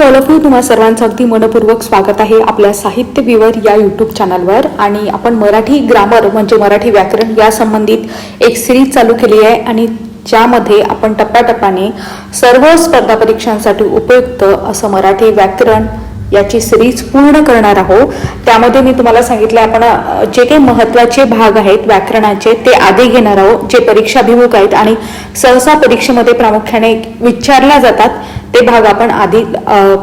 To all of you तुम्हा सर्वांचं अगदी मनपूर्वक स्वागत आहे आपल्या साहित्य विवर या यूट्यूब चॅनलवर आणि आपण मराठी ग्रामर म्हणजे मराठी व्याकरण या संबंधित एक सिरीज चालू केली आहे. आणि ज्यामध्ये आपण टप्प्याटप्प्याने सर्व स्पर्धा परीक्षांसाठी उपयुक्त असं मराठी व्याकरण याची सिरीज पूर्ण करणार आहोत. त्यामध्ये मी तुम्हाला सांगितलं आपण जे काही महत्त्वाचे भाग आहेत व्याकरणाचे ते आधी घेणार आहोत. जे परीक्षाभिमुख आहेत आणि सहसा परीक्षेमध्ये प्रामुख्याने विचारल्या जातात ते भाग आपण आधी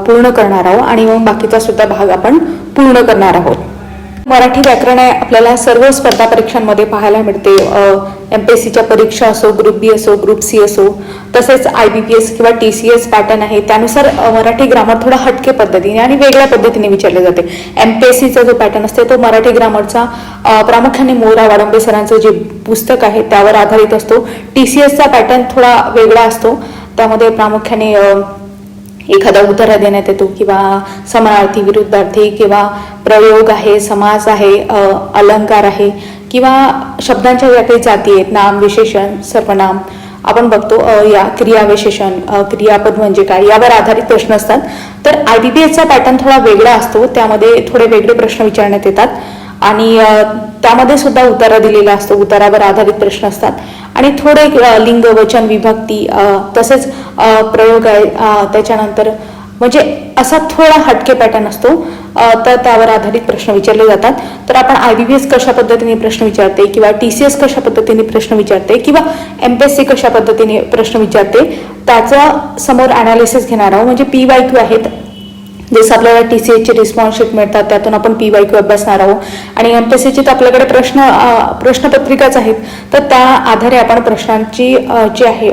पूर्ण करणार आहोत आणि मग बाकीचा सुद्धा भाग आपण पूर्ण करणार आहोत. मराठी व्याकरण आहे. आपल्याला सर्व स्पर्धा परीक्षांमध्ये पाहायला मिळते. एम पी एस सीच्या परीक्षा असो ग्रुप बी असो ग्रुप सी असो तसेच आय बी पी एस किंवा टी सी एस पॅटर्न आहे. त्यानुसार मराठी ग्रामर थोडा हटके पद्धतीने आणि वेगळ्या पद्धतीने विचारले जाते. एम पी एस सीचा जो पॅटर्न असते तो मराठी ग्रामरचा प्रामुख्याने मोरा वाडंबे सरांचं जे पुस्तक आहे त्यावर आधारित असतो. टी सी एसचा पॅटर्न थोडा वेगळा असतो. त्यामध्ये प्रामुख्याने एखादा उतारा देण्यात येतो किंवा समानार्थी विरुद्धार्थी किंवा प्रयोग आहे समास आहे अलंकार आहे किंवा शब्दांच्या ज्या काही जाती आहेत नाम विशेषण सर्वनाम. आपण बघतो या क्रियाविशेषण क्रियापद म्हणजे काय यावर आधारित प्रश्न असतात. तर आय बी बी एसचा पॅटर्न थोडा वेगळा असतो त्यामध्ये थोडे वेगळे प्रश्न विचारण्यात येतात. आणि त्यामध्ये सुद्धा उतारा दिलेला असतो उतारावर आधारित प्रश्न असतात. आणि थोडे लिंग वचन विभक्ती तसेच प्रयोग आहे त्याच्यानंतर म्हणजे असा थोडा हटके पॅटर्न असतो. तर त्यावर आधारित प्रश्न विचारले जातात. तर आपण आय बी बी एस कशा पद्धतीने प्रश्न विचारते किंवा टी सी एस कशा पद्धतीने प्रश्न विचारते किंवा एम पी एस सी कशा पद्धतीने प्रश्न विचारते त्याचं समोर अनालिसिस घेणार आहोत. म्हणजे पी वाय क्यू आहेत जसं आपल्याला टी सी एचचे रिस्पॉन्सशीट मिळतात त्यातून आपण पी वाय क्यू अभ्यासणार आहोत. आणि एम पी एस सीचे तर आपल्याकडे प्रश्न प्रश्नपत्रिकाच आहेत. तर त्या आधारे आपण प्रश्नांची जी आहे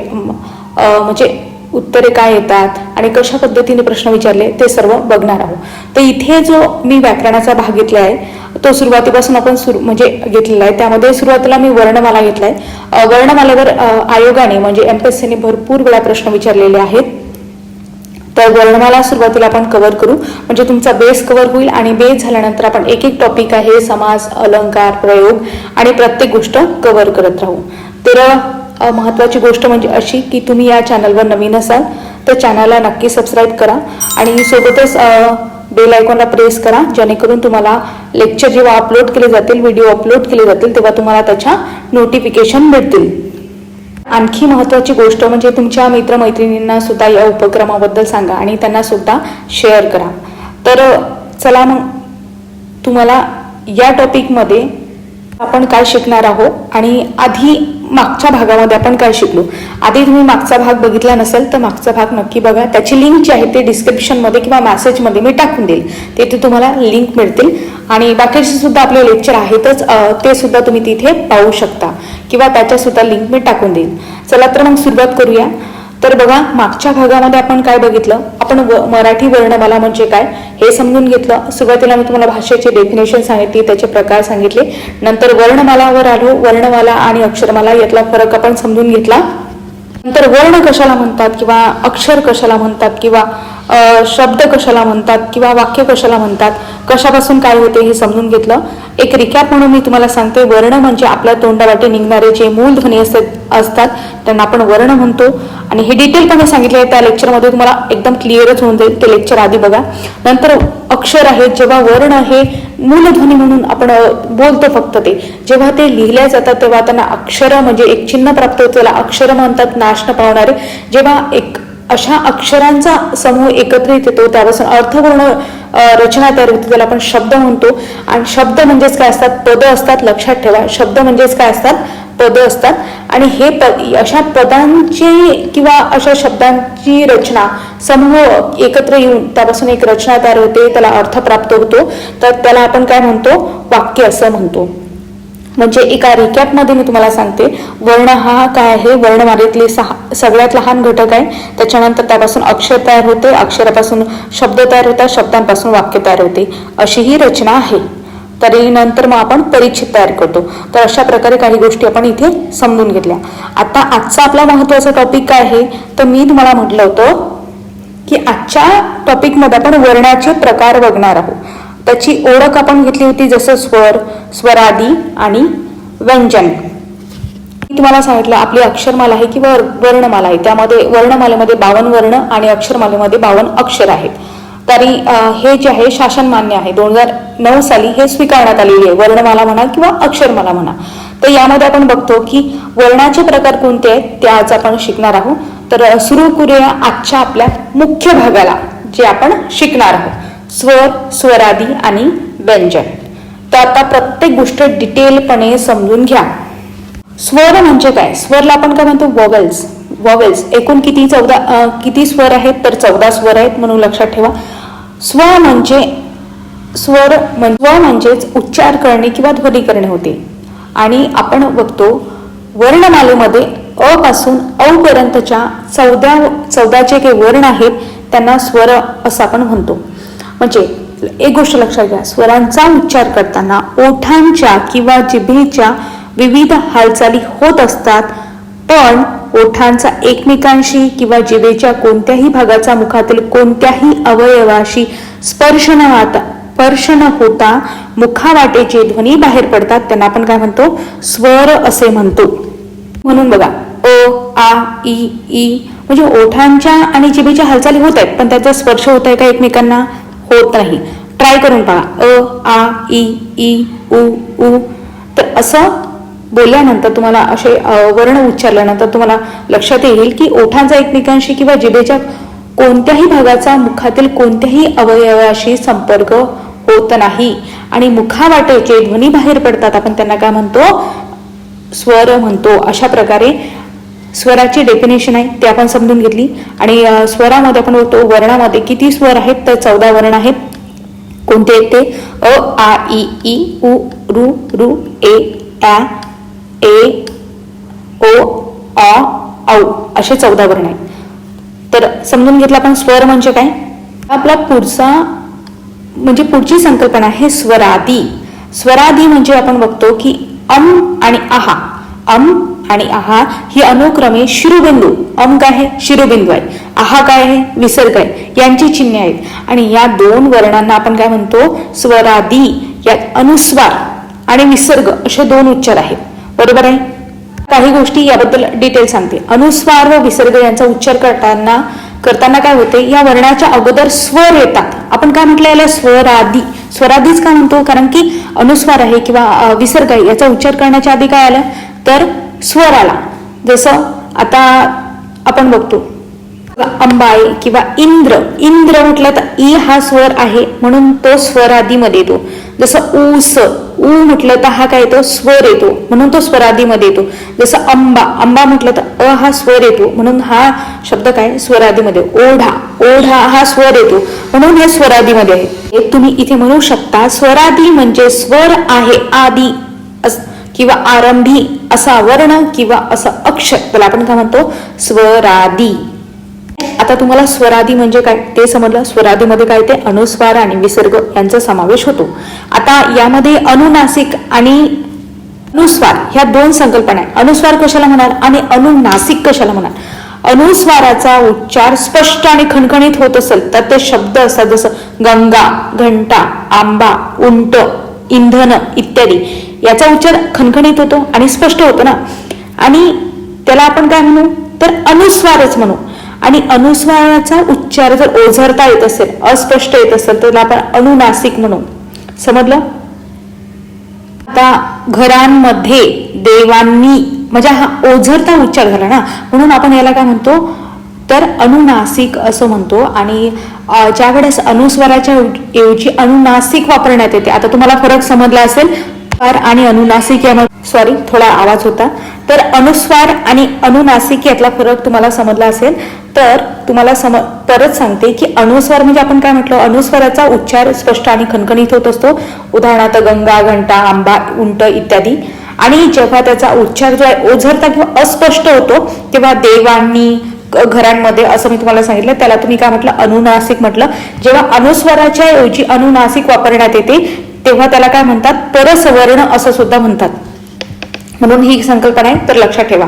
म्हणजे उत्तरे काय येतात आणि कशा पद्धतीने प्रश्न विचारले ते सर्व बघणार आहोत. तर इथे जो मी व्याकरणाचा भाग घेतला आहे तो सुरुवातीपासून आपण सुरू म्हणजे घेतलेला आहे. त्यामध्ये सुरुवातीला मी वर्णमाला घेतला आहे वर्णमालेवर आयोगाने म्हणजे एम पी एस सीने भरपूर वेळा प्रश्न विचारलेले आहेत. तर वर्णमाला सुरुवातीला आपण कव्हर करू. म्हणजे तुमचा बेस कव्हर होईल आणि बेस झाल्यानंतर आपण एक एक टॉपिक आहे समास अलंकार प्रयोग आणि प्रत्येक गोष्ट कव्हर करत राहू. तर महत्त्वाची गोष्ट म्हणजे अशी की तुम्ही या चॅनलवर नवीन असाल तर चॅनलला नक्की सबस्क्राईब करा आणि सोबतच बेल आयकॉनला प्रेस करा जेणेकरून तुम्हाला लेक्चर जेव्हा अपलोड केले जातील व्हिडिओ अपलोड केले जातील तेव्हा तुम्हाला त्याच्या नोटिफिकेशन मिळतील आणखी महत्त्वाची गोष्ट म्हणजे तुमच्या मित्रमैत्रिणींना सुद्धा या उपक्रमाबद्दल सांगा आणि त्यांना सुद्धा शेअर करा. तर चला मग तुम्हाला या टॉपिकमध्ये आपण काय शिकणार आहोत आणि आधी मागच्या भागामध्ये आपण काय शिकलो? आधी तुम्ही मागचा भाग बघितला नसेल तर मागचा भाग नक्की बघा. त्याची लिंक जी आहे ते डिस्क्रिप्शनमध्ये किंवा मॅसेजमध्ये मी टाकून देईल. तिथे तुम्हाला लिंक मिळतील. आणि बाकीचे सुद्धा आपले लेक्चर आहेतच ते सुद्धा तुम्ही तिथे पाहू शकता. किंवा त्याच्या सुद्धा लिंक मी टाकून देईल. चला तर मग सुरुवात करूया. तर बघा मागच्या भागामध्ये आपण काय बघितलं? आपण मराठी वर्णमाला म्हणजे काय? हे समजून घेतलं. सुरुवातीला मी तुम्हाला भाषेची डेफिनेशन सांगितली त्याचे प्रकार सांगितले. नंतर वर्णमालावर आलो. वर्णमाला आणि अक्षरमाला यातला फरक आपण समजून घेतला. नंतर वर्ण कशाला म्हणतात किंवा अक्षर कशाला म्हणतात किंवा शब्द कशाला म्हणतात किंवा वाक्य कशाला म्हणतात? कशापासून काय होते हे समजून घेतलं. एक रिकॅप म्हणून मी तुम्हाला सांगते. वर्ण म्हणजे आपल्या तोंडावाटे निघणारे जे मूल ध्वनी असतात त्यांना आपण वर्ण म्हणतो. आणि हे डिटेलपणे सांगितले आहे. त्या लेक्चरमध्ये तुम्हाला एकदम क्लिअरच होऊन जाईल. ते लेक्चर आधी बघा. नंतर अक्षर आहेत. जेव्हा वर्ण हे मूलध्वनी म्हणून आपण बोलतो फक्त ते. जेव्हा ते लिहिल्या जातात तेव्हा त्यांना अक्षर म्हणजे एक चिन्ह प्राप्त होते. त्याला अक्षर म्हणतात नाश न पावणारे. जेव्हा एक अशा अक्षरांचा समूह एकत्रित येतो त्यापासून अर्थपूर्ण रचना तयार होते. त्याला आपण शब्द म्हणतो. आणि शब्द म्हणजेच काय असतात? पद असतात. लक्षात ठेवा. शब्द म्हणजेच काय असतात? पद असतात. आणि हे पद अशा पदांची किंवा अशा शब्दांची रचना समूह एकत्र येऊन त्यापासून एक रचना तयार होते. त्याला अर्थ प्राप्त होतो. तर त्याला आपण काय म्हणतो? वाक्य असं म्हणतो. म्हणजे एका रिकॅपमध्ये मी तुम्हाला सांगते वर्ण हा काय आहे? वर्णमालेतले सहा सगळ्यात लहान घटक आहे. त्याच्यानंतर त्यापासून अक्षर तयार होते. अक्षरापासून शब्द तयार होतात. शब्दांपासून वाक्य तयार होते. अशी ही रचना आहे. तरी नंतर मग आपण परिच्छेद तयार करतो. तर अशा प्रकारे काही गोष्टी आपण इथे समजून घेतल्या. आता आजचा आपला महत्त्वाचा टॉपिक काय आहे? तर मी तुम्हाला म्हटलं होतं की आजच्या टॉपिकमध्ये आपण वर्णाचे प्रकार बघणार आहोत. त्याची ओळख आपण घेतली होती जसं स्वर स्वरादी आणि व्यंजन. तुम्हाला सांगितलं आपली अक्षरमाला आहे किंवा वर्णमाला आहे. त्यामध्ये वर्णमालेमध्ये बावन वर्ण आणि अक्षरमालेमध्ये बावन अक्षर आहेत. तरी हे जे आहे शासन मान्य आहे. दोन हजार नऊ साली हे स्वीकारण्यात आलेली आहे. वर्णमाला म्हणा किंवा अक्षरमाला म्हणा. तर यामध्ये आपण बघतो की वर्णाचे प्रकार कोणते आहेत ते आज आपण शिकणार आहोत. तर सुरू करूया आजच्या आपल्या मुख्य भागाला जे आपण शिकणार आहोत. स्वर स्वरादी आणि व्यंजन. तर आता प्रत्येक गोष्ट डिटेलपणे समजून घ्या. स्वर म्हणजे काय? स्वरला आपण काय म्हणतो? वॉवेल्स वॉवेल्स एकूण किती चौदा किती स्वर आहेत? तर चौदा स्वर आहेत म्हणून लक्षात ठेवा. स्व म्हणजे स्वर स्व म्हणजेच उच्चार करणे किंवा ध्वनी करणे होते. आणि आपण बघतो वर्णमालेमध्ये अ पासून अ चौदा चौदा जे काही वर्ण आहेत त्यांना स्वर असं आपण म्हणतो. म्हणजे एक गोष्ट लक्षात घ्या. स्वरांचा उच्चार करताना ओठांच्या किंवा जिभेच्या विविध हालचाली होत असतात पण ओठांचा एकमेकांशी किंवा जिभेच्या कोणत्याही भागाचा मुखातील कोणत्याही अवयवाशी स्पर्श न होता स्पर्श न होता मुखावाटे जे ध्वनी बाहेर पडतात. त्यांना आपण काय म्हणतो? स्वर असे म्हणतो. म्हणून बघा अ आ ई ई म्हणजे ओठांच्या आणि जिभेच्या हालचाली होत आहेत पण त्याचा स्पर्श होत आहे का एकमेकांना? होत नाही ट्राय करून पहा. अ आ ई ई उ उ. तर असं बोलल्यानंतर तुम्हाला असे वर्ण उच्चारल्यानंतर तुम्हाला लक्षात येईल की ओठांचा एकमेकांशी किंवा जिभेच्या कोणत्याही भागाचा मुखातील कोणत्याही अवयवाशी संपर्क होत नाही. आणि मुखावाटेचे ध्वनी बाहेर पडतात. आपण त्यांना काय म्हणतो? स्वर म्हणतो. अशा प्रकारे स्वराची डेफिनेशन आहे ते आपण समजून घेतली. आणि स्वरामध्ये आपण बघतो वर्णामध्ये किती स्वर आहेत तर चौदा वर्ण आहेत. कोणते आहेत ते? अ आ ई ई उ रु रु ए ॲ ए ओ अ औ असे चौदा वर्ण आहेत. तर समजून घेतलं आपण स्वर म्हणजे काय? आपला पुढचा म्हणजे पुढची संकल्पना आहे स्वरादी. स्वरादी म्हणजे आपण बघतो की अम आणि आहा अम आणि आहा ही अनुक्रमे शिरोबिंदू अंक काय आहे शिरोबिंदू आहे. आहा काय आहे? विसर्ग आहे. यांची चिन्हे आहेत. आणि या दोन वर्णांना आपण काय म्हणतो? स्वरादी यात अनुस्वार आणि विसर्ग असे दोन उच्चार आहेत. बरोबर आहे? काही गोष्टी याबद्दल डिटेल सांगते. अनुस्वार व विसर्ग यांचा उच्चार करताना करताना काय होते? या वर्णाच्या अगोदर स्वर येतात. आपण काय म्हटलं याला? स्वरादी. स्वरादीच का म्हणतो? कारण की अनुस्वार आहे किंवा विसर्ग आहे याचा उच्चार करण्याच्या आधी काय आलं? तर स्वर आला जसं आता आपण बघतो अंबाई किंवा इंद्र इंद्र म्हटलं तर ई हा स्वर आहे म्हणून तो स्वरादीमध्ये येतो. जसं ऊस ऊ म्हटलं तर हा काय येतो? स्वर येतो म्हणून तो स्वरादीमध्ये येतो. जसं अंबा अंबा म्हटलं तर अ हा स्वर येतो म्हणून हा शब्द काय? स्वरादीमध्ये ओढा ओढा हा स्वर येतो म्हणून हे स्वरादीमध्ये आहे. तुम्ही इथे म्हणू शकता स्वरादी म्हणजे स्वर आहे आदी अस- किंवा आरंभी असा वर्ण किंवा असं अक्षर त्याला आपण काय म्हणतो? स्वरादी. आता तुम्हाला स्वरादी म्हणजे काय? ते समजलं? स्वरादीमध्ये काय ते? अनुस्वार आणि विसर्ग यांचा समावेश होतो. आता यामध्ये अनुनासिक आणि अनुस्वार ह्या दोन संकल्पना आहेत. अनुस्वार कशाला म्हणाल? आणि अनुनासिक कशाला म्हणाल? अनुस्वाराचा उच्चार स्पष्ट आणि खणखणीत होत असेल तर ते शब्द असतात जसं गंगा घंटा आंबा उंट इंधन इत्यादी. याचा उच्चार खणखणीत होतो आणि स्पष्ट होतो ना. आणि त्याला आपण काय म्हणू? तर अनुस्वारच म्हणू. आणि अनुस्वाराचा उच्चार जर ओझरता येत असेल अस्पष्ट येत असेल तर त्याला आपण अनुनासिक म्हणू. समजलं? आता घरांमध्ये देवांनी म्हणजे हा ओझरता उच्चार झाला ना म्हणून आपण याला काय म्हणतो? तर अनुनासिक असं म्हणतो. आणि ज्या वेळेस अनुस्वाराच्या ऐवजी अनुनासिक वापरण्यात येते. आता तुम्हाला फरक समजला असेल अनुस्वार आणि अनुनासिक यामध्ये सॉरी थोडा आवाज होता. तर अनुस्वार आणि अनुनासिक यातला फरक तुम्हाला समजला असेल तर तुम्हाला सम परत सांगते की अनुस्वार म्हणजे आपण काय म्हटलं? अनुस्वाराचा उच्चार स्पष्ट आणि खणखणीत होत असतो. उदाहरणार्थ गंगा घंटा आंबा उंट इत्यादी. आणि जेव्हा त्याचा उच्चार जो आहे ओझरता किंवा अस्पष्ट होतो तेव्हा देवांनी घरांमध्ये असं मी तुम्हाला सांगितलं त्याला तुम्ही काय म्हटलं? अनुनासिक म्हटलं. जेव्हा अनुस्वाराच्या ऐवजी अनुनासिक वापरण्यात येते तेव्हा त्याला काय म्हणतात? परसवर्ण असं सुद्धा म्हणतात. म्हणून ही संकल्पना आहे तर लक्षात ठेवा.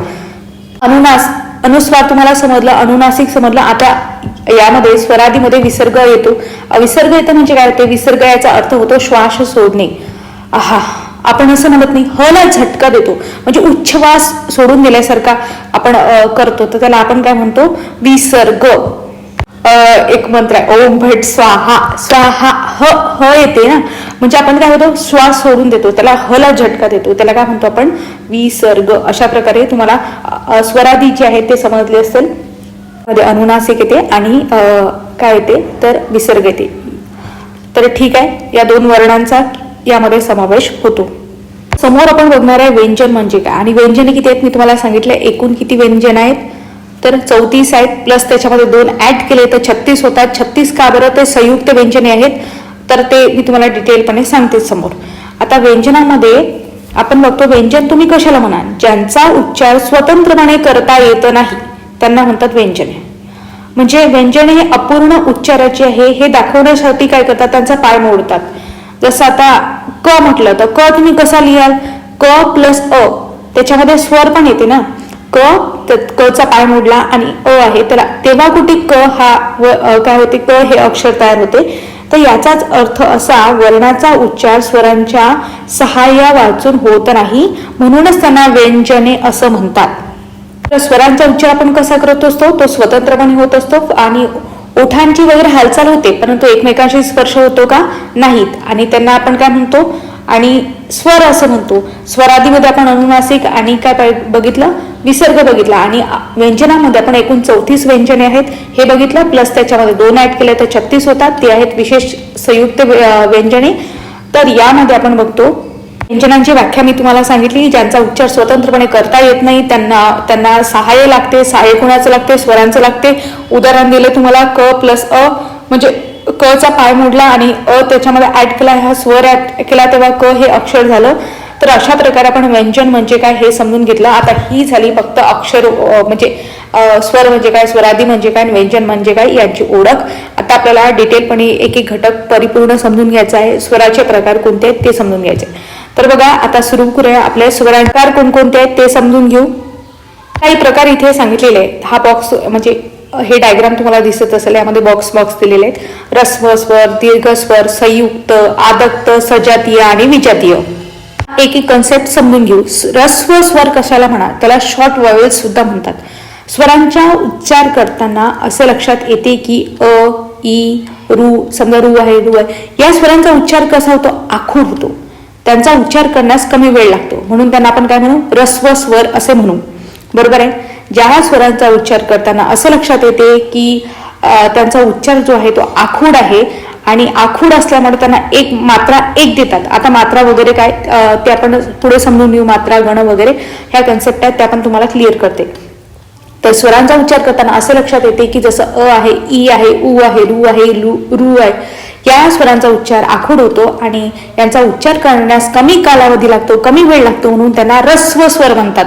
अनुनास अनुस्वार तुम्हाला समजलं अनुनासिक समजलं. आता यामध्ये स्वरादीमध्ये विसर्ग येतो. विसर्ग येतो म्हणजे काय? होते विसर्ग याचा अर्थ होतो श्वास सोडणे. आहा. आपण असं म्हणत नाही हला झटका देतो. म्हणजे उच्छ्वास सोडून दिल्यासारखा आपण करतो. तर त्याला आपण काय म्हणतो? विसर्ग. एक मंत्र आहे ओम भट स्वाहा. स्वाहा ह ह येते ना. म्हणजे आपण काय होतो? श्वास सोडून देतो. त्याला हला झटका देतो. त्याला काय म्हणतो आपण? विसर्ग. अशा प्रकारे तुम्हाला स्वरादी जे आहेत ते समजले असेल. मध्ये अनुनासिक येते आणि काय येते? तर विसर्ग येते. तर ठीक आहे. या दोन वर्णांचा यामध्ये समावेश होतो. समोर आपण बघणार आहे व्यंजन म्हणजे काय? आणि व्यंजने किती आहेत? मी तुम्हाला सांगितलं एकूण किती व्यंजन आहेत? तर चौतीस आहेत प्लस त्याच्यामध्ये दोन ऍड केले तर छत्तीस होतात. छत्तीस का बरं? ते संयुक्त व्यंजने आहेत. तर ते मी तुम्हाला डिटेलपणे सांगते समोर. आता व्यंजनामध्ये आपण बघतो व्यंजन तुम्ही कशाला म्हणाल? ज्यांचा उच्चार स्वतंत्रपणे करता येत नाही त्यांना म्हणतात व्यंजने. म्हणजे व्यंजन हे अपूर्ण उच्चाराचे आहे हे दाखवण्यासाठी काय करतात? त्यांचा पाय मोडतात. जसं आता क म्हटलं तर क तुम्ही कसा लिहाल? क प्लस अ. त्याच्यामध्ये स्वर पण येते ना. क क चा पाय मोडला आणि अ आहे. तर तेव्हा कुठे क हा व काय होते? क हे अक्षर तयार होते. तर याचाच अर्थ असा वर्णाचा उच्चार स्वरांच्या सहाय्या वाचून होत नाही. म्हणूनच त्यांना व्यंजने असं म्हणतात. तर स्वरांचा उच्चार आपण कसा करत असतो? तो स्वतंत्रपणे होत असतो आणि ओठांची वगैरे हालचाल होते परंतु एकमेकांशी स्पर्श होतो का? नाहीत. आणि त्यांना आपण काय म्हणतो? आणि स्वर असं म्हणतो. स्वरादीमध्ये आपण अनुनासिक आणि काय बघितलं? विसर्ग बघितला. आणि व्यंजनामध्ये आपण एकूण चौतीस व्यंजने आहेत. हे बघितलं प्लस त्याच्यामध्ये दोन ऍड केले तर छत्तीस होतात. ते आहेत विशेष संयुक्त व्य- व्यंजने. तर यामध्ये आपण बघतो व्यंजनांची व्याख्या मी तुम्हाला सांगितली ज्यांचा उच्चार स्वतंत्रपणे करता येत नाही त्यांना त्यांना सहाय्य लागते सहाय्य कोणाचं लागते? स्वरांचं लागते. उदाहरण दिले तुम्हाला क प्लस अ म्हणजे क चा पाय मोडला आणि अ त्याच्यामध्ये ऍड केला हा स्वर ऍड केला तेव्हा क हे अक्षर झालं. तर अशा प्रकारे आपण व्यंजन म्हणजे काय हे समजून घेतलं. आता ही झाली फक्त अक्षर म्हणजे स्वर म्हणजे काय स्वरादी म्हणजे काय व्यंजन म्हणजे काय यांची ओळख. आता आपल्याला डिटेलपणे एक एक घटक परिपूर्ण समजून घ्यायचा आहे. स्वराचे प्रकार कोणते आहेत ते समजून घ्यायचे. तर बघा आता सुरू करूया आपल्या स्वरांकार कोणकोणते आहेत ते समजून घेऊ. काही प्रकार इथे सांगितलेले आहेत. हा बॉक्स म्हणजे हे डायग्राम तुम्हाला दिसत असेल यामध्ये बॉक्स बॉक्स दिलेले आहेत. रस्व स्वर दीर्घ स्वर संयुक्त आदक्त सजातीय आणि विजातीय. एक एक कन्सेप्ट समजून घेऊ. रस्व स्वर कशाला म्हणा त्याला शॉर्ट वॉवेल सुद्धा म्हणतात. स्वरांच्या उच्चार करताना असं लक्षात येते की अ ई रू समजा रू आहे रू आहे. या स्वरांचा उच्चार कसा होतो? आखूड होतो. त्यांचा उच्चार करण्यास कमी वेळ लागतो. म्हणून त्यांना आपण काय म्हणू? रस्व स्वर असे म्हणू. बरोबर आहे? ज्या स्वरांचा उच्चार करताना असं लक्षात येते की त्यांचा उच्चार जो आहे तो आखूड आहे आणि आखूड असल्यामुळे त्यांना एक मात्रा एक देतात. आता मात्रा वगैरे काय ते आपण पुढे समजून घेऊ. मात्रा गण वगैरे ह्या कन्सेप्ट आहेत त्या पण तुम्हाला क्लिअर करते. तर स्वरांचा उच्चार करताना असं लक्षात येते की जसं अ आहे ई आहे उ आहे रू आहे लू रू आहे. या स्वरांचा उच्चार आखूड होतो आणि यांचा उच्चार करण्यास कमी कालावधी लागतो कमी वेळ लागतो म्हणून त्यांना रस्व स्वर म्हणतात.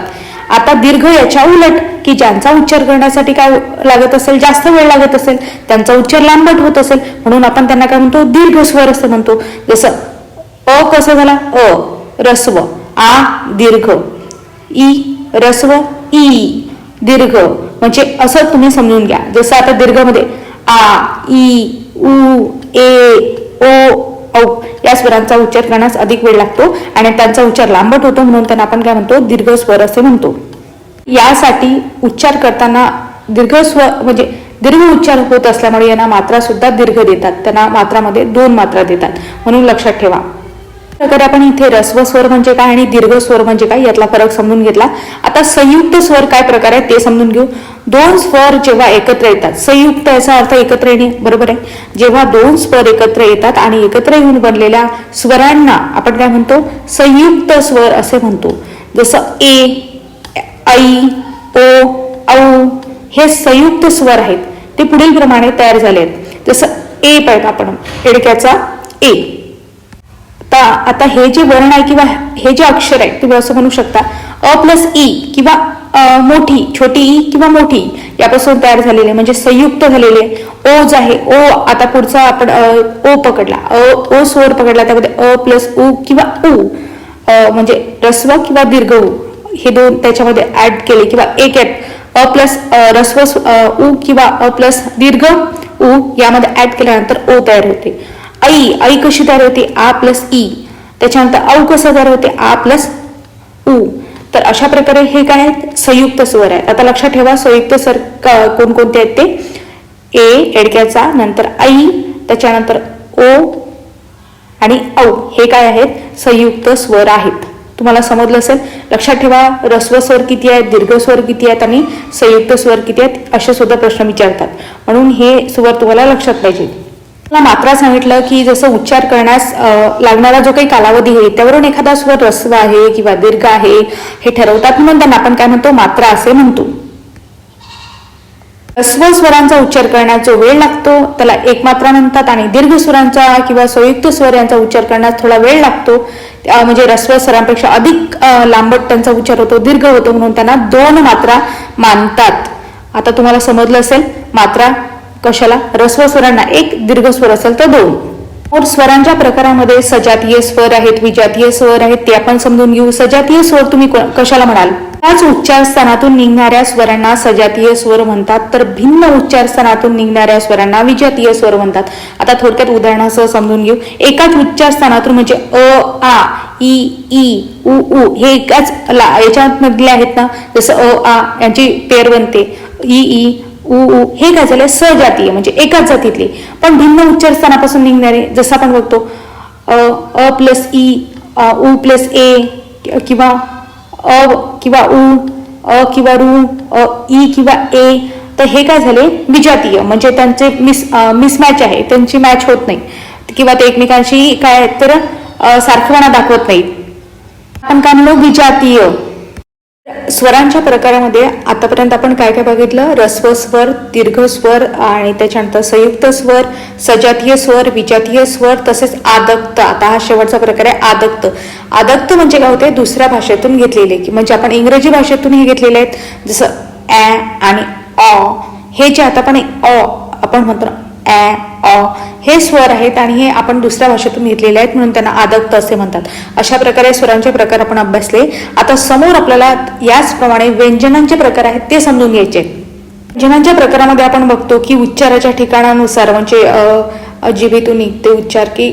आता दीर्घ याच्या उलट की ज्यांचा उच्चार करण्यासाठी काय लागत असेल जास्त वेळ लागत असेल त्यांचा उच्चार लांबट होत असेल म्हणून आपण त्यांना काय म्हणतो? दीर्घ स्वर असं म्हणतो. जसं अ कसं झाला? अ रस्व. आ दीर्घ. ई रस्व ई दीर्घ. म्हणजे असं तुम्ही समजून घ्या. जसं आता दीर्घमध्ये आ ई उ ए ओ औ या स्वरांचा उच्चार करण्यास अधिक वेळ लागतो आणि त्यांचा उच्चार लांबट होतो म्हणून त्यांना आपण काय म्हणतो? दीर्घ स्वर असे म्हणतो. यासाठी उच्चार करताना दीर्घ स्व म्हणजे दीर्घ उच्चार होत असल्यामुळे यांना मात्रा सुद्धा दीर्घ देतात. त्यांना मात्रामध्ये दोन मात्रा देतात. म्हणून लक्षात ठेवा. प्रकारे आपण इथे रस्व स्वर म्हणजे काय आणि दीर्घ स्वर म्हणजे काय यातला फरक समजून घेतला. आता संयुक्त स्वर काय प्रकार आहे ते समजून घेऊ. दोन स्वर जेव्हा एकत्र येतात संयुक्त याचा अर्थ एकत्र येणे बरोबर आहे? जेव्हा दोन स्वर एकत्र येतात आणि एकत्र येऊन बनलेल्या स्वरांना आपण काय म्हणतो? संयुक्त स्वर असे म्हणतो. जसं ए ऐ ओ औ हे संयुक्त स्वर आहेत. ते पुढील प्रमाणे तयार झाले आहेत जसं ए पाहिजे आपण एडक्याचा ए. आता आता हे जे वर्ण आहे किंवा हे जे अक्षर आहे तुम्ही असं म्हणू शकता अ प्लस ई किंवा मोठी छोटी ई किंवा मोठी यापासून तयार झालेले म्हणजे संयुक्त झालेले ओ जे आहे ओ आता पुढचा आपण ओ पकडला. अ ओ स्वर पकडला त्यामध्ये अ प्लस उ किंवा उ. म्हणजे रस्व किंवा दीर्घ उ. हे दोन त्याच्यामध्ये ऍड केले किंवा एक ऍड अ प्लस रस्व उ किंवा अ प्लस दीर्घ उ यामध्ये ऍड केल्यानंतर ओ तयार होते. आई आई कशी तयार होते आ प्लस ई. त्याच्यानंतर औ कसं तयार होते आ प्लस उ. तर अशा प्रकारे हे काय आहेत? संयुक्त स्वर आहेत. आता लक्षात ठेवा संयुक्त स्वर क- कोणकोणते आहेत ते? ए एडक्याचा नंतर आई त्याच्यानंतर ओ आणि औ. हे काय आहेत? संयुक्त स्वर आहेत. तुम्हाला समजलं असेल? लक्षात ठेवा रस्व स्वर किती आहेत? दीर्घ स्वर किती आहेत? आणि संयुक्त स्वर किती आहेत? असे सुद्धा प्रश्न विचारतात. म्हणून हे स्वर तुम्हाला लक्षात पाहिजे. मला मात्रा सांगितलं की जसं उच्चार करण्यास लागणारा जो काही कालावधी आहे त्यावरून एखादा स्वर रस्व आहे किंवा दीर्घ आहे हे ठरवतात. म्हणून त्यांना आपण काय म्हणतो? मात्रा असे म्हणतो. ह्रस्व स्वरांचा उच्चार करण्यास जो वेळ लागतो त्याला एक मात्रा म्हणतात आणि दीर्घ स्वरांचा किंवा संयुक्त स्वर यांचा उच्चार करण्यास थोडा वेळ लागतो. म्हणजे रस्व स्वरांपेक्षा अधिक लांबट त्यांचा उच्चार होतो दीर्घ होतो म्हणून त्यांना दोन मात्रा मानतात. आता तुम्हाला समजलं असेल मात्रा कशाला? रस्व स्वरांना एक दीर्घ स्वर असेल तर दोन. और स्वरांच्या प्रकारामध्ये सजातीय स्वर आहेत विजातीय स्वर आहेत ते आपण समजून घेऊ. सजातीय स्वर तुम्ही कशाला म्हणाल? त्याच उच्चारस्थानातून निघणाऱ्या स्वरांना सजातीय स्वर म्हणतात तर भिन्न उच्चार स्थानातून निघणाऱ्या स्वरांना विजातीय स्वर म्हणतात. आता थोडक्यात उदाहरणासह समजून घेऊ. एकाच उच्चार स्थानातून म्हणजे अ आ ई ई उ उ हे एकाच ला- याच्यामधले आहेत ना? जसं अ आ यांची पेर बनते ई ई उ उ. हे काय झाले सजातीय म्हणजे एकाच जातीतले. पण भिन्न उच्चार स्थानापासून निघणारे जसं आपण बघतो अ अ प्लस ई उ प्लस ए किंवा अ किंवा उ अ किंवा रू अ ई किंवा ए तर हे काय झाले? विजातीय. म्हणजे त्यांचे मिस मिसमॅच आहे. त्यांची मॅच होत नाही. किंवा ते एकमेकांशी काय तर सारखेपणा दाखवत नाहीत. आपण काय म्हणलो? विजातीय. स्वरांच्या प्रकारामध्ये आतापर्यंत आपण काय काय बघितलं? रस्व स्वर दीर्घ स्वर आणि त्याच्यानंतर संयुक्त स्वर सजातीय स्वर विजातीय स्वर तसेच आदक्त आता हा शेवटचा प्रकार आहे आदक्त आदक्त म्हणजे काय होते दुसऱ्या भाषेतून घेतलेले. की म्हणजे आपण इंग्रजी भाषेतून हे घेतलेले आहेत. जसं ॲ आणि अ. हे जे आता पण अ आपण म्हणतो ॲ अ हे स्वर आहेत आणि हे आपण दुसऱ्या भाषेतून घेतलेले आहेत म्हणून त्यांना आदक्त असे म्हणतात. अशा प्रकारे स्वरांचे प्रकार आपण अभ्यासले. आता समोर आपल्याला याचप्रमाणे व्यंजनांचे प्रकार आहेत ते समजून घ्यायचे. व्यंजनांच्या प्रकारामध्ये आपण बघतो की उच्चाराच्या ठिकाणानुसार म्हणजे जिभेतून निघते उच्चार की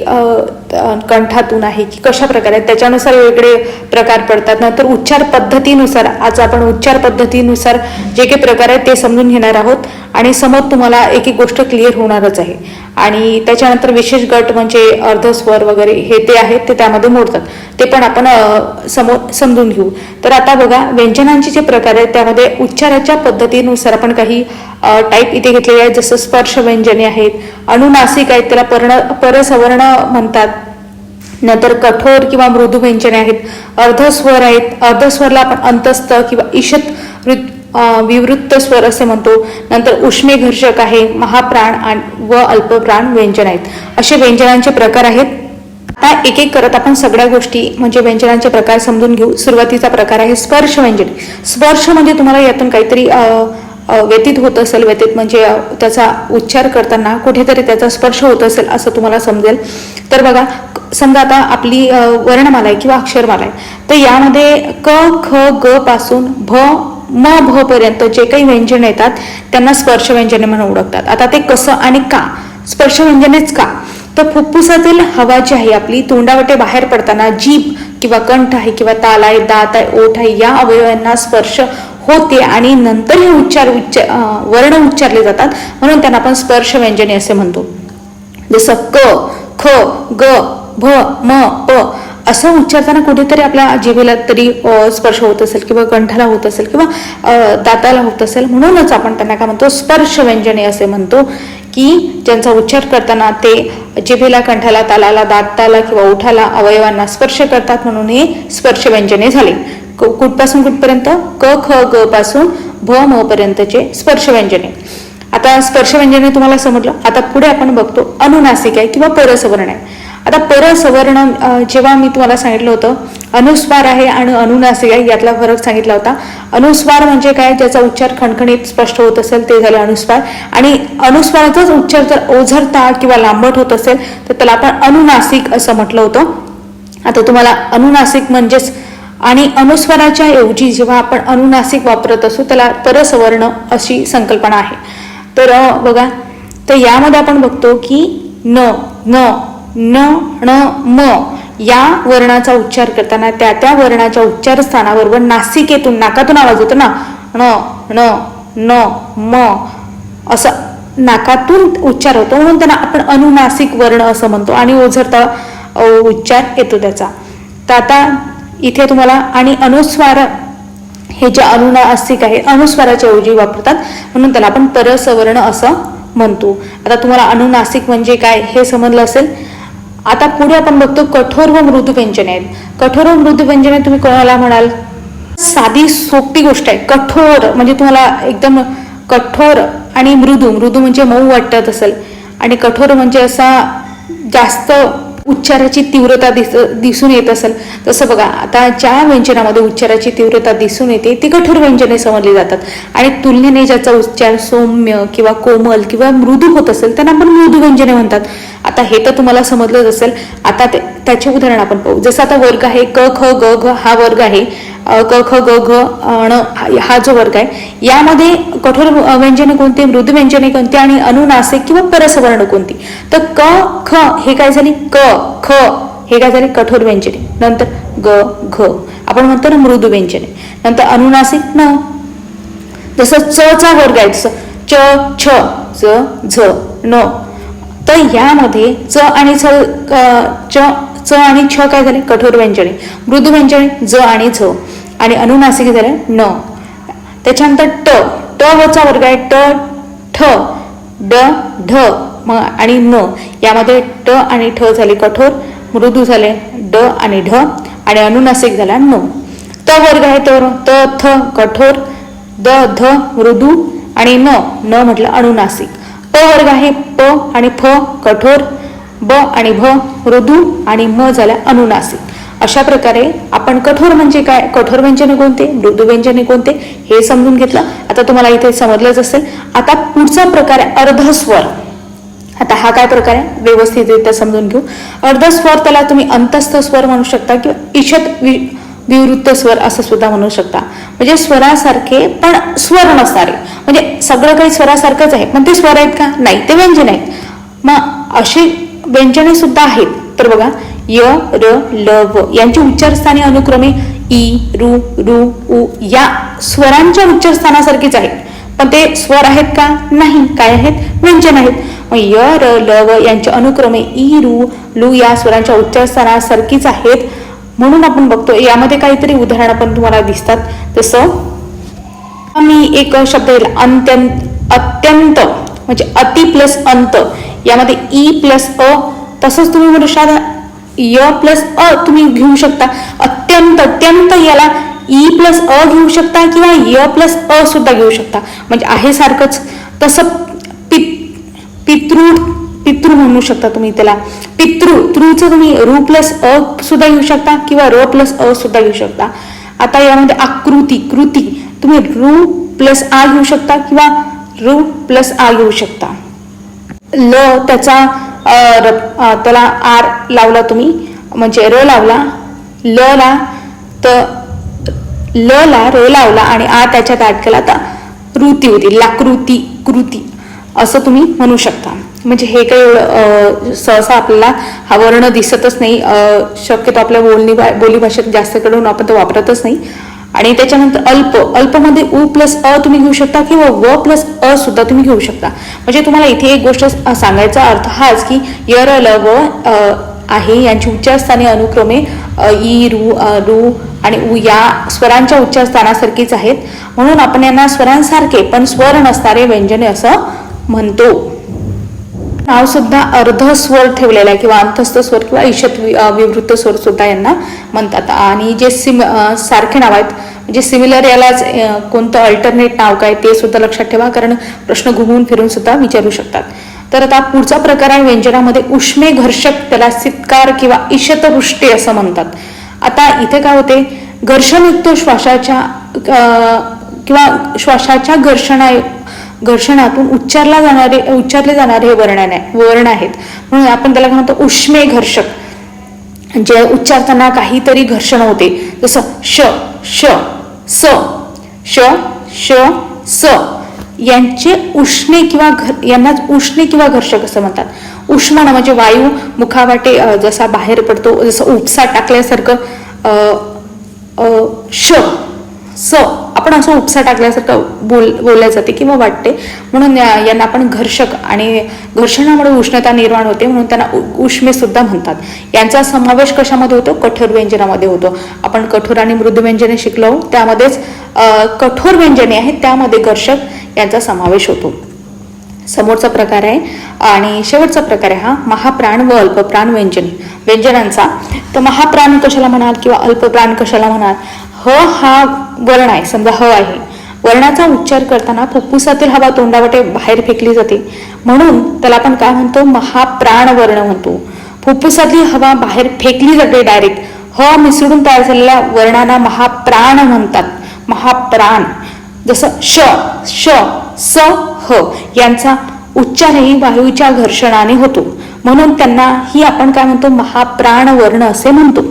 कंठातून आहे की कशा प्रकारे त्याच्यानुसार वेगळे प्रकार पडतात. नंतर उच्चार पद्धतीनुसार आज आपण उच्चार पद्धतीनुसार जे काही प्रकार आहेत ते समजून घेणार आहोत. आणि समोर तुम्हाला एक एक गोष्ट क्लिअर होणारच आहे. आणि त्याच्यानंतर विशेष गट म्हणजे अर्धस्वर वगैरे हे ते आहेत ते त्यामध्ये मोडतात. ते पण आपण समोर समजून घेऊ. तर आता बघा व्यंजनांचे जे प्रकार आहेत त्यामध्ये उच्चाराच्या पद्धतीनुसार आपण काही टाईप इथे घेतलेले आहेत. जसं स्पर्श व्यंजने आहेत अनुनासिक आहेत त्याला पर्ण परसवर्ण म्हणतात. नंतर कठोर किंवा मृदू व्यंजने आहेत. अर्धस्वर आहेत. अर्धस्वरला आपण अंतस्थ किंवा ईशत विवृत्त स्वर असे म्हणतो. नंतर उष्मे घर्षक आहे महाप्राण आणि व अल्पप्राण व्यंजन आहेत. असे व्यंजनांचे प्रकार आहेत. आता एक एक करत आपण सगळ्या गोष्टी म्हणजे व्यंजनांचे प्रकार समजून घेऊ. सुरुवातीचा प्रकार आहे स्पर्श व्यंजन. स्पर्श म्हणजे तुम्हाला यातून काहीतरी अं, व्यतीत होत असेल व्यतीत म्हणजे त्याचा उच्चार करताना कुठेतरी त्याचा स्पर्श होत असेल असं तुम्हाला समजेल. तर बघा समजा आता आपली वर्णमाला आहे किंवा अक्षरमाला आहे तर यामध्ये क ख ग पासून भ म भ पर्यंत जे काही व्यंजन येतात त्यांना स्पर्श व्यंजने म्हणून ओळखतात. आता ते कसं आणि का? स्पर्श व्यंजनेच का? तर फुफ्फुसातील हवा जी आहे आपली तोंडावटे बाहेर पडताना जीभ किंवा कंठ आहे किंवा ताल आहे दात आहे ओठ आहे या अवयवांना स्पर्श होते आणि नंतर हे उच्चार उच्च वर्ण उच्चारले जातात. म्हणून त्यांना आपण स्पर्श व्यंजने असे म्हणतो. जसं क ख ग भ म प असं उच्चारताना कुठेतरी आपल्या जिभेला तरी स्पर्श होत असेल किंवा कंठाला होत असेल किंवा दाताला होत असेल. म्हणूनच आपण त्यांना काय म्हणतो? स्पर्श व्यंजने असे म्हणतो की ज्यांचा उच्चार करताना ते जिभेला कंठाला तालाला दाताला किंवा ओठाला अवयवांना स्पर्श करतात म्हणून हे स्पर्श व्यंजने झाले. कुठपासून कुठपर्यंत? क ख ग पासून भ म पर्यंतचे स्पर्श व्यंजने आता स्पर्श व्यंजने तुम्हाला समजलं? आता पुढे आपण बघतो अनुनासिक आहे किंवा परसवर्ण आहे. आता परसवर्ण जेव्हा मी तुम्हाला सांगितलं होतं अनुस्वार आहे आणि अनुनासिक आहे यातला फरक सांगितला होता. अनुस्वार म्हणजे काय? ज्याचा उच्चार खणखणीत स्पष्ट होत असेल ते झाले अनुस्वार. आणि अनुस्वाराचाच उच्चार जर ओझरता किंवा लांबट होत असेल तर त्याला आपण अनुनासिक असं म्हटलं होतं. आता तुम्हाला अनुनासिक म्हणजेच आणि अनुस्वाराच्या ऐवजी जेव्हा आपण अनुनासिक वापरत असू त्याला परसवर्ण अशी संकल्पना आहे. तर बघा तर यामध्ये आपण बघतो की न न न ण म या वर्णाचा उच्चार करताना त्या त्या वर्णाच्या उच्चार स्थानाबरोबर नासिकेतून नाकातून आवाज होतो ना ण ण न म असं नाकातून उच्चार होतो म्हणून त्यांना आपण अनुनासिक वर्ण असं म्हणतो आणि ओझरता उच्चार येतो त्याचा. तर आता इथे तुम्हाला आणि अनुस्वार हे जे अनुनासिक आहे अनुस्वाराच्या ऐवजी वापरतात. म्हणून त्याला आपण परसवर्ण असं म्हणतो. आता तुम्हाला अनुनासिक म्हणजे काय हे समजलं असेल? आता पुढे आपण बघतो कठोर व मृदू व्यंजने आहेत. कठोर व मृदू व्यंजने तुम्ही कोणाला म्हणाल? साधी सोपी गोष्ट आहे. कठोर म्हणजे तुम्हाला एकदम कठोर आणि मृदू. मृदू म्हणजे मऊ वाटत असेल. आणि कठोर म्हणजे असा जास्त उच्चाराची तीव्रता दिस दिसून येत असेल तसं बघा आता ज्या व्यंजनामध्ये उच्चाराची तीव्रता दिसून येते ती कठोर व्यंजने समजली जातात. आणि तुलनेने ज्याचा उच्चार सौम्य किंवा कोमल किंवा मृदू होत असेल त्यांना आपण मृदू व्यंजने म्हणतात. आता हे तर तुम्हाला समजलंच असेल. आता ते त्याचे उदाहरण आपण पाहू. जसं आता वर्ग आहे क ख ग घ हा वर्ग आहे. क ख ग घ ण हा- जो वर्ग आहे यामध्ये कठोर व्यंजने कोणती मृदू व्यंजने कोणती आणि अनुनासिक किंवा परसवर्ण कोणती? तर क ख हे काय झाली? क ख हे काय झाले? कठोर व्यंजने. नंतर ग घ. आपण म्हणतो ना मृदू व्यंजने. नंतर अनुनासिक न. जसं च चा वर्ग आहे जसं च छ च झ न. तर यामध्ये च आणि छ च च आणि छ काय झाले? कठोर व्यंजने. मृदू व्यंजने ज आणि झ. आणि अनुनासिक झाले न. त्याच्यानंतर ट ट वचा वर्ग आहे. ट ठ ड ढ. मग आणि न. यामध्ये ट आणि ठ झाले कठोर मृदू झाले ड आणि ढ आणि अनुनासिक झाला न. त वर्ग आहे तर त थ कठोर द ध मृदू आणि न. न म्हटलं अनुनासिक प वर्ग आहे प आणि फ कठोर ब आणि भ मृदू आणि म झाल्या अनुनासिक अशा प्रकारे आपण कठोर म्हणजे काय? कठोर व्यंजने कोणते? मृदू व्यंजने कोणते? हे समजून घेतलं. आता तुम्हाला इथे समजलंच असेल. आता पुढचा प्रकार आहे अर्धस्वर. आता हा काय प्रकार आहे? व्यवस्थितरित्या समजून घेऊ. अर्धस्वर त्याला तुम्ही अंतस्थ स्वर म्हणू शकता किंवा ईशत वि विवृत्त स्वर असं सुद्धा म्हणू शकता. म्हणजे स्वरासारखे पण स्वर नसणारे म्हणजे सगळं काही स्वरासारखंच आहे. पण ते स्वर आहेत का? नाही. ते व्यंजन आहेत. मग अशी व्यंजने सुद्धा आहेत. तर बघा य र ल व. यांची उच्चारस्थाने अनुक्रमे ई रु रु उ या. स्वरांच्या उच्चारस्थानासारखीच आहेत. पण ते स्वर आहेत का? नाही. काय आहेत? व्यंजन आहेत. मग य र ल व यांच्या अनुक्रमे ई रु लू या स्वरांच्या उच्चारस्थानासारखीच आहेत म्हणून आपण बघतो. यामध्ये काहीतरी उदाहरणं पण तुम्हाला दिसतात. तसं मी एक शब्द येईल. अंत्यंत अत्यंत. म्हणजे अति प्लस अंत. यामध्ये ई प्लस अ. तसंच तुम्ही म्हणू शकता. य प्लस अ तुम्ही घेऊ शकता. अत्यंत अत्यंत याला ई प्लस अ घेऊ शकता किंवा य प्लस अ सुद्धा घेऊ शकता. म्हणजे आहे सारखंच. तसं पि पितृ पितृ म्हणू शकता तुम्ही त्याला. पितृ तृचं तुम्ही रु प्लस अ सुद्धा घेऊ शकता किंवा र प्लस अ सुद्धा घेऊ शकता. आता यामध्ये आकृती कृती. तुम्ही रू प्लस आ घेऊ शकता किंवा रु प्लस आ घेऊ शकता. ल त्याचा त्याला आर लावला तुम्ही. म्हणजे र लावला ल ला तर ल ला र लावला आणि आ त्याच्यात ऍड केला तर कृती होती लाकृती कृती. असं तुम्ही म्हणू शकता. म्हणजे हे काही सहसा आपल्याला हा वर्ण दिसतच नाही. शक्यतो आपल्या बोलणी भा- बोली भाषेत जास्त करून आपण तो वापरतच नाही. आणि त्याच्यानंतर अल्प अल्पमध्ये उ प्लस अ तुम्ही घेऊ शकता किंवा व प्लस अ सुद्धा तुम्ही घेऊ शकता. म्हणजे तुम्हाला इथे एक गोष्ट सांगायचा अर्थ हाच की यर ल व आहे यांची उच्चारस्थानी अनुक्रमे ई रू अ, रू आणि उ या स्वरांच्या उच्चारस्थानासारखीच आहेत. म्हणून आपण यांना स्वरांसारखे पण स्वर नसणारे व्यंजने असं म्हणतो. नाव सुद्धा अर्ध स्वर ठेवलेला आहे किंवा अंतस्थ स्वर किंवा ईशत विवृत्त स्वर सुद्धा यांना म्हणतात. आणि जे सिम सारखे नाव आहेत म्हणजे सिमिलर यालाच कोणतं अल्टरनेट नाव काय ते सुद्धा लक्षात ठेवा कारण प्रश्न घुमून फिरून सुद्धा विचारू शकतात. तर आता पुढचा प्रकार आहे व्यंजनामध्ये उष्मे घर्षक त्याला सित्कार किंवा ईशतवृष्टी असं म्हणतात. आता इथे काय होते? घर्षणयुक्त श्वासाच्या किंवा श्वासाच्या घर्षणा घर्षणातून उच्चारला जाणारे उच्चारले जाणारे हे वर्णन आहे वर्ण आहेत. म्हणून आपण त्याला काय म्हणतो उष्मे घर्षक. जे उच्चारताना काहीतरी घर्षण होते जसं श श स श श स. यांचे उष्णे किंवा घ यांनाच उष्णे किंवा घर्षक असं म्हणतात. उष्मण म्हणजे वायू मुखावाटे जसा बाहेर पडतो जसं उपसा टाकल्यासारखं श. स आपण असं उपसा टाकल्यासारखं बोल बोलल्या जाते किंवा वाटते. म्हणून यांना आपण घर्षक आणि घर्षणामुळे उष्णता निर्माण होते म्हणून त्यांना उ- उष्मे सुद्धा म्हणतात. यांचा समावेश कशामध्ये होतो? कठोर व्यंजनामध्ये होतो. आपण कठोर आणि मृदू व्यंजने शिकलो त्यामध्येच कठोर व्यंजने आहेत त्यामध्ये घर्षक यांचा समावेश होतो. समोरचा प्रकार आहे आणि शेवटचा प्रकार आहे हा महाप्राण व अल्पप्राण व्यंजन. व्यंजनांचा. तर महाप्राण कशाला म्हणाल किंवा अल्पप्राण कशाला म्हणाल? ह हा वर्ण आहे. समजा ह आहे. वर्णाचा उच्चार करताना फुफ्फुसातील हवा तोंडावटे बाहेर फेकली जाते. म्हणून त्याला आपण काय म्हणतो? महाप्राण वर्ण म्हणतो. फुफ्फुसातली हवा बाहेर फेकली जाते डायरेक्ट ह मिसळून तयार झालेल्या वर्णांना महाप्राण म्हणतात. महाप्राण. जसं श श स ह यांचा उच्चारही वायूच्या घर्षणाने होतो. म्हणून त्यांना ही आपण काय म्हणतो? महाप्राण वर्ण असे म्हणतो.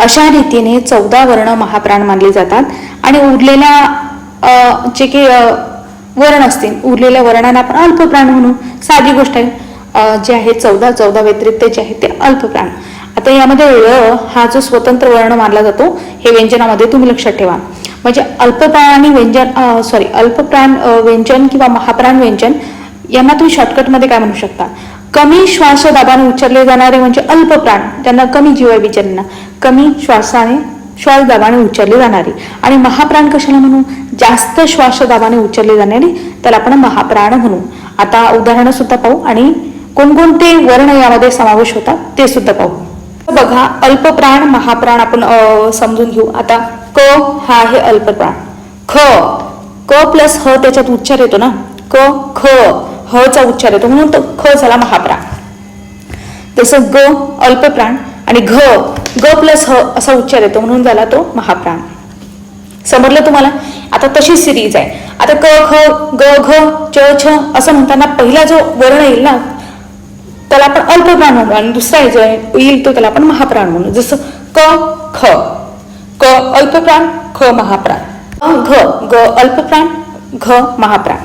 अशा रीतीने चौदा वर्ण महाप्राण मानले जातात. आणि उरलेल्या जे काही वर्ण असतील उरलेल्या वर्णांना आपण अल्पप्राण म्हणू साधी गोष्ट आहे. जे आहे चौदा चौदा व्यतिरिक्त जे आहे ते अल्पप्राण. आता यामध्ये ळ हा जो स्वतंत्र वर्ण मानला जातो हे व्यंजनामध्ये तुम्ही लक्षात ठेवा. म्हणजे अल्पप्राण आणि व्यंजन सॉरी अल्पप्राण व्यंजन किंवा महाप्राण व्यंजन यांना तुम्ही शॉर्टकटमध्ये काय म्हणू शकता? कमी श्वासदाबाने उच्चारले जाणारे म्हणजे अल्पप्राण त्यांना कमी जीवाय आहे कमी श्वासाने श्वासदाबाने उच्चारले जाणारे. आणि महाप्राण कशाला म्हणू? जास्त श्वासदाबाने उच्चारले जाणारे त्याला आपण महाप्राण म्हणू. आता उदाहरणं सुद्धा पाहू आणि कोणकोणते वर्ण यामध्ये समावेश होतात ते सुद्धा पाहू. बघा अल्पप्राण महाप्राण आपण समजून घेऊ. आता क हा आहे अल्पप्राण ख. क प्लस ह त्याच्यात उच्चार येतो ना? क ख. ह चा उच्चार येतो म्हणून तो ख झाला महाप्राण. तसं ग अल्पप्राण आणि घ ग प्लस ह असा उच्चार येतो म्हणून झाला तो महाप्राण. समजलं तुम्हाला? आता तशी सिरीज आहे. आता क ख ग घ च छ असं म्हणताना पहिला जो वर्ण येईल ना त्याला आपण अल्पप्राण म्हणू. आणि दुसरा जो येईल तो त्याला आपण महाप्राण म्हणू. जसं क ख. क अल्पप्राण ख महाप्राण. अ, घ ग अल्पप्राण घ महाप्राण.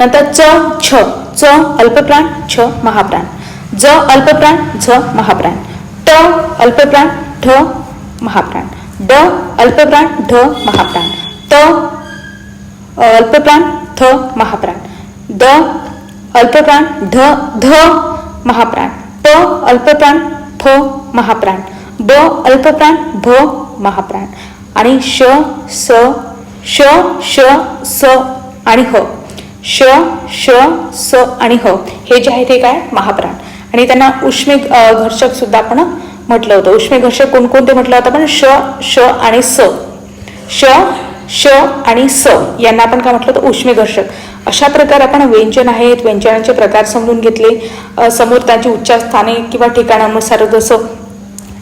नंतर च छ. च अल्पप्राण छ महाप्राण. ज अल्पप्राण झ महाप्राण. ट अल्पप्राण ठ महाप्राण. ड अल्पप्राण ढ महाप्राण. त अल्पप्राण थ महाप्राण. द अल्पप्राण ढ ध महाप्राण. प अल्पप्राण फ महाप्राण. ब अल्पप्राण भ महाप्राण. आणि श स श श स आणि ह. श श स आणि ह. हे जे आहे ते काय? महाप्राण. आणि त्यांना उष्मे घर्षक सुद्धा आपण म्हटलं होतं. उष्मे घर्षक कोणकोणते म्हटलं होतं आपण? श श आणि स. श श आणि स. यांना आपण काय म्हटलं तर उष्मे घर्षक. अशा प्रकारे आपण व्यंजन आहेत. व्यंजनाचे प्रकार समजून घेतले. समोर त्यांची उच्चारस्थाने किंवा ठिकाणानुसार जसं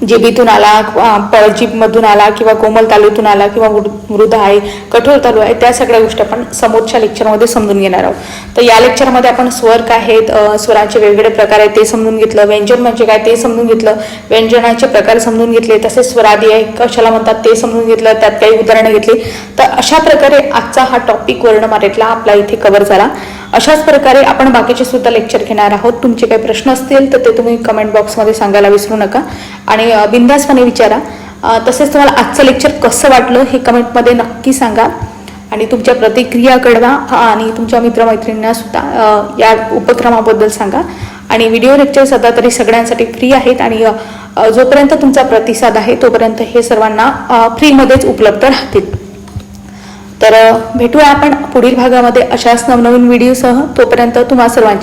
जेबीतून आला किंवा आला किंवा कोमल तालूतून आला किंवा मृद आहे कठोर तालू आहे त्या सगळ्या गोष्टी आपण समोरच्या लेक्चरमध्ये समजून घेणार आहोत. तर या लेक्चरमध्ये आपण स्वर काय आहेत स्वराचे वेगवेगळे प्रकार आहेत ते समजून घेतलं व्यंजन म्हणजे काय ते समजून घेतलं व्यंजनाचे प्रकार समजून घेतले तसेच स्वरादी आहे कशाला म्हणतात ते समजून घेतलं त्यात काही उदाहरणं घेतली. तर अशा प्रकारे आजचा हा टॉपिक वर्णमारेतला आपला इथे कव्हर झाला. अशाच प्रकारे आपण बाकीचे सुद्धा लेक्चर घेणार आहोत. तुमचे काही प्रश्न असतील तर ते तुम्ही कमेंट बॉक्समध्ये सांगायला विसरू नका. आणि बिंदासपणे विचारा. तसेच तुम्हाला आजचं लेक्चर कसं वाटलं हे कमेंटमध्ये नक्की सांगा. आणि तुमच्या प्रतिक्रिया कळवा आणि तुमच्या मित्रमैत्रिणींना सुद्धा या उपक्रमाबद्दल सांगा. आणि व्हिडिओ लेक्चर सध्या तरी सगळ्यांसाठी फ्री आहेत. आणि जोपर्यंत तुमचा प्रतिसाद आहे तोपर्यंत हे सर्वांना फ्रीमध्येच उपलब्ध राहतील. तर भेटूया आपण पुढील भागामध्ये अशाच नवनवीन व्हिडिओसह तोपर्यंत तुम्हा सर्वांचे